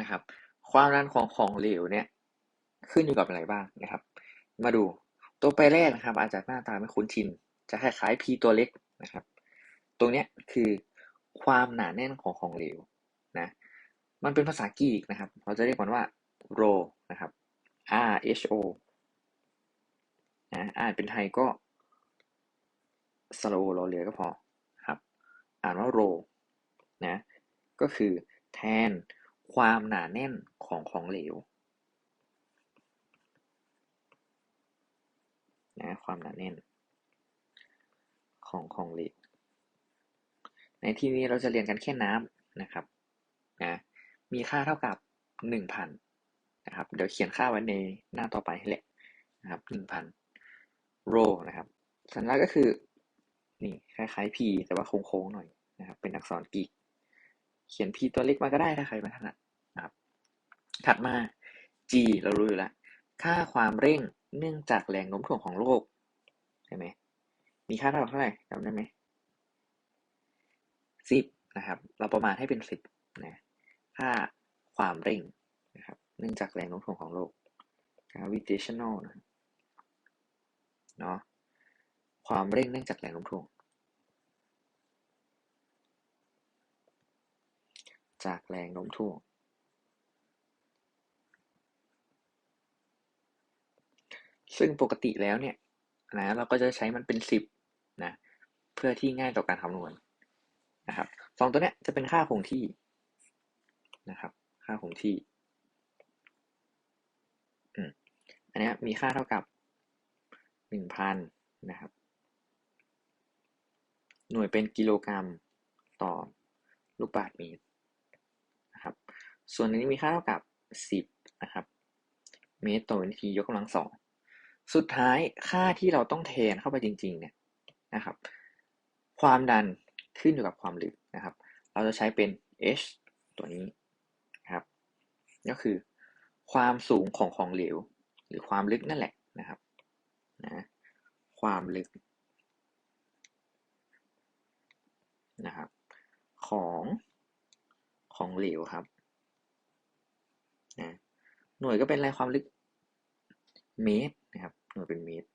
นะครับ ความดันของของเหลวเนี่ยขึ้นอยู่กับอะไรบ้างนะครับ มาดูตัวแปแรกนะครับ อาจจะหน้าตาไม่คุ้นชิน จะคล้ายๆ p ตัวเล็กนะครับ ตรงเนี้ยคือความหนาแน่นของของเหลวนะมันเป็นภาษากรีกนะครับ เราจะเรียกมันว่า rho นะครับ r h o นะอ่านเป็นไทยก็สโลรอเรือก็พอครับ อ่านว่า rho นะก็คือแทน ความหนาแน่นของของเหลวนะความหนาแน่น ของของเหลวในที่นี้เราจะเรียนกันแค่น้ำนะครับนะมีค่าเท่ากับหนึ่งพันนะครับเดี๋ยวเขียนค่าไว้ในหน้าต่อไปให้แหละนะครับหนึ่งพันโรนะครับสัญลักษณ์ก็คือนี่คล้ายๆ p แต่ว่าโค้งๆหน่อยนะครับเป็นอักษรกรีก เขียน p ตัวเล็กมาก็ได้ถ้าใครไม่ถนัดนะครับ ถัดมา g เรารู้อยู่แล้ว ค่าความเร่งเนื่องจากแรงโน้มถ่วงของโลกใช่ไหมมีค่าเท่ากับเท่าไหร่จำได้ไหมสิบนะครับ เราประมาณให้เป็นสิบนะค่าความเร่งนะครับ เนื่องจากแรงโน้มถ่วงของโลก gravitational นะเนาะความเร่งเนื่องจากแรงโน้มถ่วง จากแรงโน้มถ่วงซึ่งปกติแล้วเนี่ยนะเราก็จะใช้มันเป็นสิบนะเพื่อที่ง่ายต่อการคำนวณนะครับสองตัวเนี้ยจะเป็นค่าคงที่นะครับ ค่าคงที่อันนี้มีค่าเท่ากับหนึ่งพันนะครับ หน่วยเป็นกิโลกรัมต่อลูกบาศก์เมตร ส่วนอันนี้มีค่าเท่ากับสิบนะครับ เมตรต่อวินาทียกกำลังสอง สุดท้ายค่าที่เราต้องแทนเข้าไปจริงๆเนี่ยนะครับ ความดันขึ้นอยู่กับความลึกนะครับ เราจะใช้เป็น h ตัวนี้นะครับ ก็คือความสูงของของเหลว หรือความลึกนั่นแหละนะครับนะความลึกนะครับของของเหลวครับ หน่วยก็เป็นอะไรความลึกเมตรนะครับ หน่วยเป็นเมตร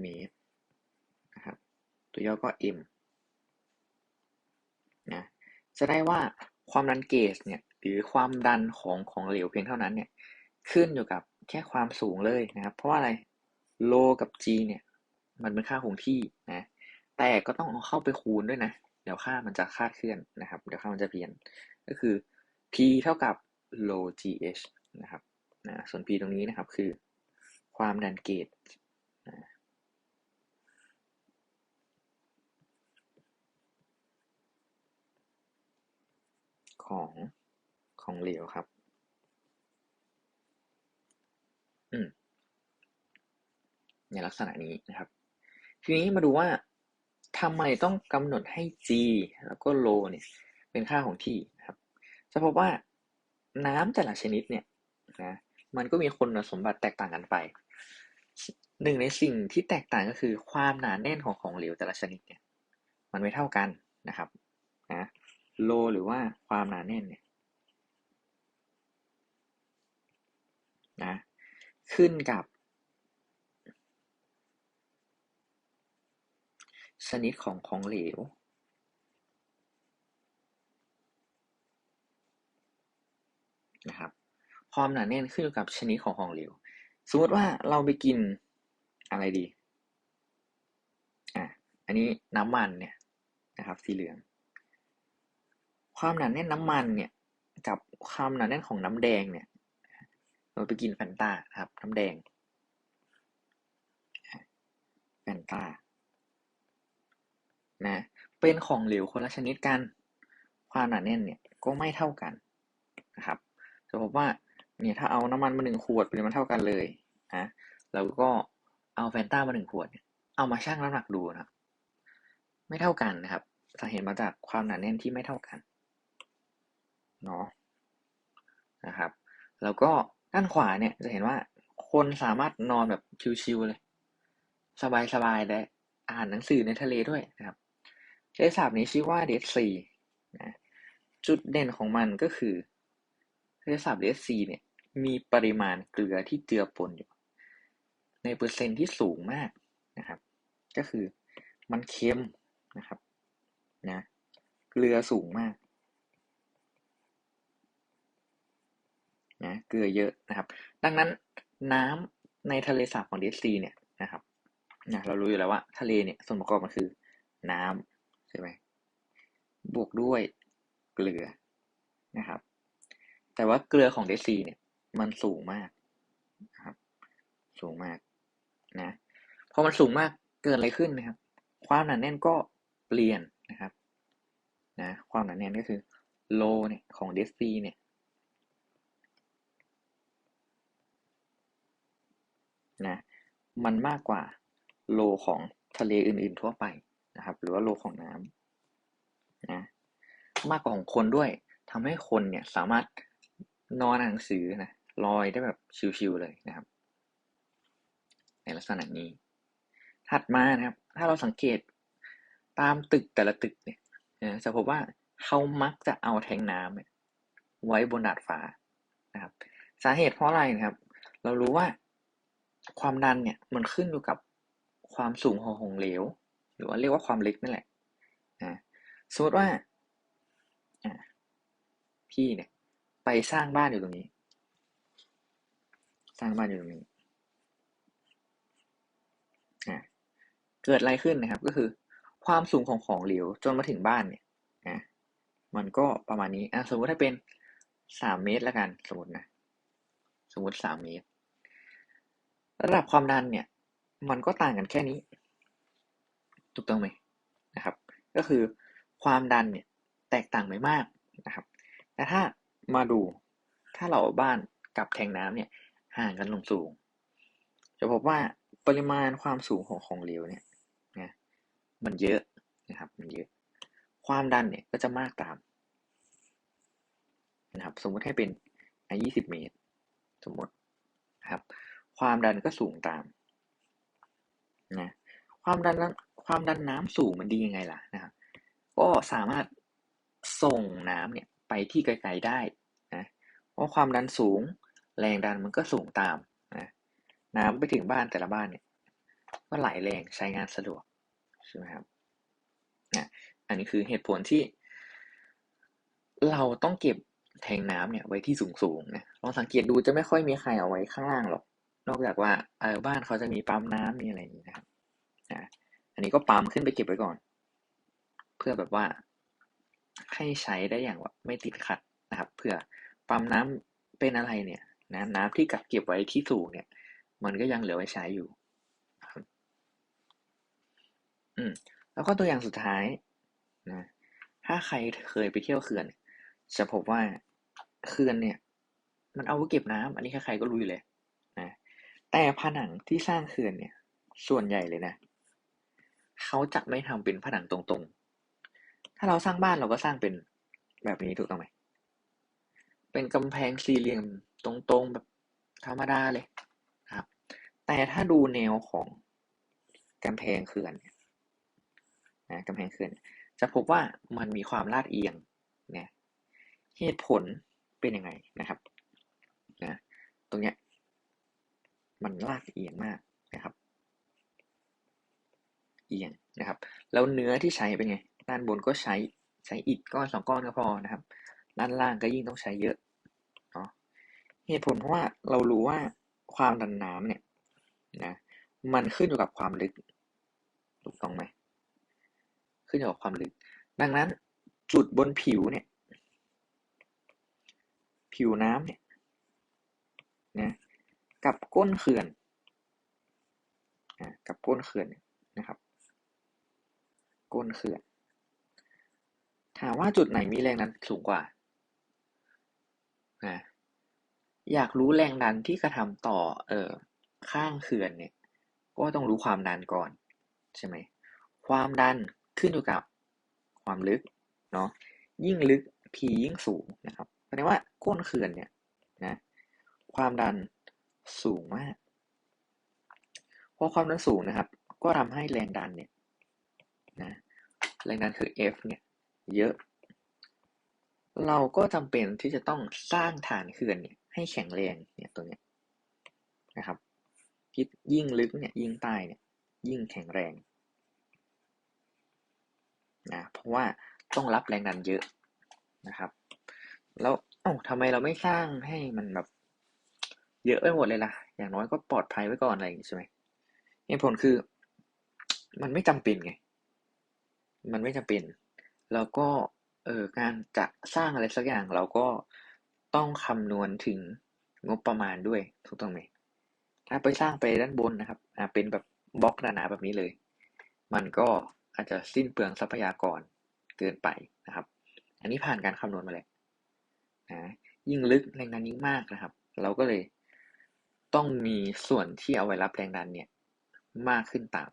เมตรนะครับ ตัวย่อก็ m นะ จะได้ว่าความดันเกจเนี่ย หรือความดันของของเหลวเพียงเท่านั้นเนี่ย ขึ้นอยู่กับแค่ความสูงเลยนะครับ เพราะว่าอะไรโลกับ g เนี่ย มันเป็นค่าคงที่นะ แต่ก็ต้องเอาเข้าไปคูณด้วยนะ เดี๋ยวค่ามันจะคาดเคลื่อนนะครับ เดี๋ยวค่ามันจะเปลี่ยน ก็คือ p เท่ากับโล gh นะครับนะส่วน p ตรงนี้นะครับคือ ความดันเกจนะของของเหลวครับอืมในลักษณะนี้นะครับ ทีนี้มาดูว่า ทำไมต้องกำหนดให้ g แล้วก็โลเนี่ยเป็นค่าของที่ครับ จะพบว่าน้ำแต่ละชนิดเนี่ยนะมันก็มีคุณสมบัติแตกต่างกันไปหนึ่งในสิ่งที่แตกต่างก็คือความหนาแน่นของของเหลวแต่ละชนิดเนี่ยมันไม่เท่ากันนะครับนะโลหรือว่าความหนาแน่นเนี่ยนะขึ้นกับ ชนิดของของเหลวนะครับความหนาแน่นขึ้นอยู่กับชนิดของของเหลว สมมติว่าเราไปกินอะไรดี อะ อันนี้น้ำมันเนี่ยนะครับ สีเหลือง ความหนาแน่นน้ำมันเนี่ย กับความหนาแน่นของน้ำแดงเนี่ย เราไปกินแฟนตาครับ น้ำแดงแฟนตา นะเป็นของเหลวคนละชนิดกัน ความหนาแน่นเนี่ยก็ไม่เท่ากันนะครับจะพบว่าเนี่ยถ้าเอาน้ำมันมาหนึ่งขวดปริมาณเท่ากันเลยนะแล้วก็เอาแฟนต้ามาหนึ่งขวด เอามาชั่งน้ำหนักดูนะไม่เท่ากันนะครับสาเหตุมาจากความหนาแน่นที่ไม่เท่ากันเนาะนะครับ แล้วก็ด้านขวาเนี่ยจะเห็นว่าคนสามารถนอนแบบชิวๆเลย สบายๆได้อ่านหนังสือในทะเลด้วยนะครับ ทะเลสาบนี้ชื่อว่าเดดซีจุดเด่นของมันก็คือทะเลสาบเรดซีเนี่ยมีปริมาณเกลือที่เจือปนอยู่ ในเปอร์เซ็นต์ที่สูงมากนะครับ ก็คือมันเค็มนะครับนะเกลือสูงมากนะเกลือเยอะนะครับ ดังนั้นน้ำในทะเลสาบของเดซีเนี่ยนะครับนะเรารู้อยู่แล้วว่าทะเลเนี่ยส่วนประกอบมันคือน้ำ ใช่ไหมบวกด้วยเกลือนะครับ แต่ว่าเกลือของเดซีเนี่ย มันสูงมากนะครับ สูงมากนะพอมันสูงมากเกิดอะไรขึ้นนะครับ ความหนาแน่นก็เปลี่ยนนะครับนะความหนาแน่นก็คือโลเนี่ยของเดซีเนี่ยนะมันมากกว่าโลของทะเลอื่น ๆ ทั่วไป นะครับ หรือว่าโลของน้ำนะมากกว่าของคนด้วยทำให้คนเนี่ยสามารถนอนอ่านหนังสือนะลอยได้แบบชิวๆเลยนะครับ ในลักษณะนี้ ถัดมานะครับ ถ้าเราสังเกตตามตึกแต่ละตึกเนี่ยจะพบว่าเขามักจะเอาแทงน้ำไว้บนดาดฟ้านะครับ สาเหตุเพราะอะไรนะครับ เรารู้ว่าความดันเนี่ยมันขึ้นอยู่กับความสูงของหงเหลว รือว่าเรียกว่าความลึกนั่นแหละนะสมมติว่าพี่เนี่ย ไปสร้างบ้านอยู่ตรงนี้ สร้างบ้านอยู่ตรงนี้เกิดอะไรขึ้นนะครับ ก็คือ ความสูงของของเหลวจนมาถึงบ้านเนี่ยนะมันก็ประมาณนี้อะสมมติถ้าเป็นสามเมตรล้วกันสมมตินะสมมติสามเมตร ระดับความดันเนี่ย มันก็ต่างกันแค่นี้ ถูกต้องไหมนะครับ ก็คือความดันเนี่ยแตกต่างไม่มากนะครับ แต่ถ้ามาดูถ้าเราบ้านกับแทงน้ำเนี่ยห่างกันลงสูง จะพบว่าปริมาณความสูงของของเหลวเนี่ยนะมันเยอะนะครับมันเยอะ ความดันเนี่ยก็จะมากตามนะครับสมมติให้เป็น20เมตร สมมตินะครับ ความดันก็สูงตามนะความดัน ความดันน้ำสูงมันดียังไงล่ะนะครับ ก็สามารถส่งน้ำเนี่ยไปที่ไกลๆได้นะเพราะความดันสูงแรงดันมันก็สูงตามนะน้ำไปถึงบ้านแต่ละบ้านเนี่ยก็ไหลแรงใช้งานสะดวกใช่ไหมครับนะอันนี้คือเหตุผลที่ เราต้องเก็บแทงน้ำเนี่ยไว้ที่สูงๆนะลองสังเกตดูจะไม่ค่อยมีใครเอาไว้ข้างล่างหรอก นอกจากว่าเออบ้านเขาจะมีปั๊มน้ำมีอะไรอย่างนี้นะครับ นนี้ก็ปั๊มขึ้นไปเก็บไว้ก่อน เพื่อแบบว่า ให้ใช้ได้อย่างว่าไม่ติดขัดนะครับเพื่อปั๊มน้ำเป็นอะไรเนี่ยนะน้ำที่กักเก็บไว้ที่สูงเนี่ย มันก็ยังเหลือไว้ใช้อยู่อืมแล้วก็ตัวอย่างสุดท้ายนะถ้าใครเคยไปเที่ยวเขื่อน จะพบว่าเขื่อนเนี่ย มันเอาไว้เก็บน้ำอันนี้ใครๆก็รู้อยู่เลยนะแต่ผนังที่สร้างเขื่อนเนี่ย ส่วนใหญ่เลยนะ เขาจะไม่ทำเป็นผนังตรงๆ ถ้าเราสร้างบ้านเราก็สร้างเป็นแบบนี้ถูกต้องไหม เป็นกำแพงสี่เหลี่ยมตรงๆแบบธรรมดาเลยครับ แต่ถ้าดูแนวของกำแพงเขื่อนนะกำแพงเขื่อน จะพบว่ามันมีความลาดเอียงนะเหตุผลเป็นยังไงนะครับนะตรงเนี้ยมันลากเอียงมากนะครับ เอียงนะครับ แล้วเนื้อที่ใช้เป็นไง ด้านบนก็ใช้ใช้อิฐก้อนสองก้อนก็พอนะครับ ด้านล่างก็ยิ่งต้องใช้เยอะเนาะเหตุผลเพราะว่าเรารู้ว่าความดันน้ำเนี่ยนะมันขึ้นอยู่กับความลึกถูกต้องไหมขึ้นอยู่กับความลึก ดังนั้นจุดบนผิวเนี่ย ผิวน้ำเนี่ยนะกับก้นเขื่อนกับก้นเขื่อนนะครับ ก้นเขื่อน ถามว่าจุดไหนมีแรงดันสูงกว่านะอยากรู้แรงดันที่กระทำต่อเอ่อข้างเขื่อนเนี่ย ก็ต้องรู้ความดันก่อน ใช่ไหม ความดันขึ้นอยู่กับความลึกเนาะ ยิ่งลึก P ยิ่งสูงนะครับแปลว่าก้นเขื่อนเนี่ยนะ ความดันสูงมากพอความดันสูงนะครับ ก็ทำให้แรงดันเนี่ย นะแรงดันคือ F เนี่ยเยอะ เราก็จำเป็นที่จะต้องสร้างฐานเขื่อนเนี่ยให้แข็งแรงเนี่ยตัวเนี้ยนะครับทิศยิ่งลึกเนี่ยยิ่งใต้เนี่ยยิ่งแข็งแรงนะเพราะว่าต้องรับแรงดันเยอะนะครับ แล้วเอ้าทำไมเราไม่สร้างให้มันแบบเยอะไปหมดเลยล่ะ อย่างน้อยก็ปลอดภัยไว้ก่อนอะไรอย่างงี้ใช่ไหมเหตุผลคือ มันไม่จำเป็นไง มันไม่จำเป็น แล้วก็เออการจะสร้างอะไรสักอย่างเราก็ต้องคำนวณถึงงบประมาณด้วยถูกต้องไหมถ้าไปสร้างไปด้านบนนะครับอ่าเป็นแบบบล็อกหนาๆแบบนี้เลย มันก็อาจจะสิ้นเปลืองทรัพยากรเกินไปนะครับ อันนี้ผ่านการคำนวณมาแล้วนะยิ่งลึกแรงดันยิ่งมากนะครับ เราก็เลยต้องมีส่วนที่เอาไว้รับแรงดันเนี่ยมากขึ้นตาม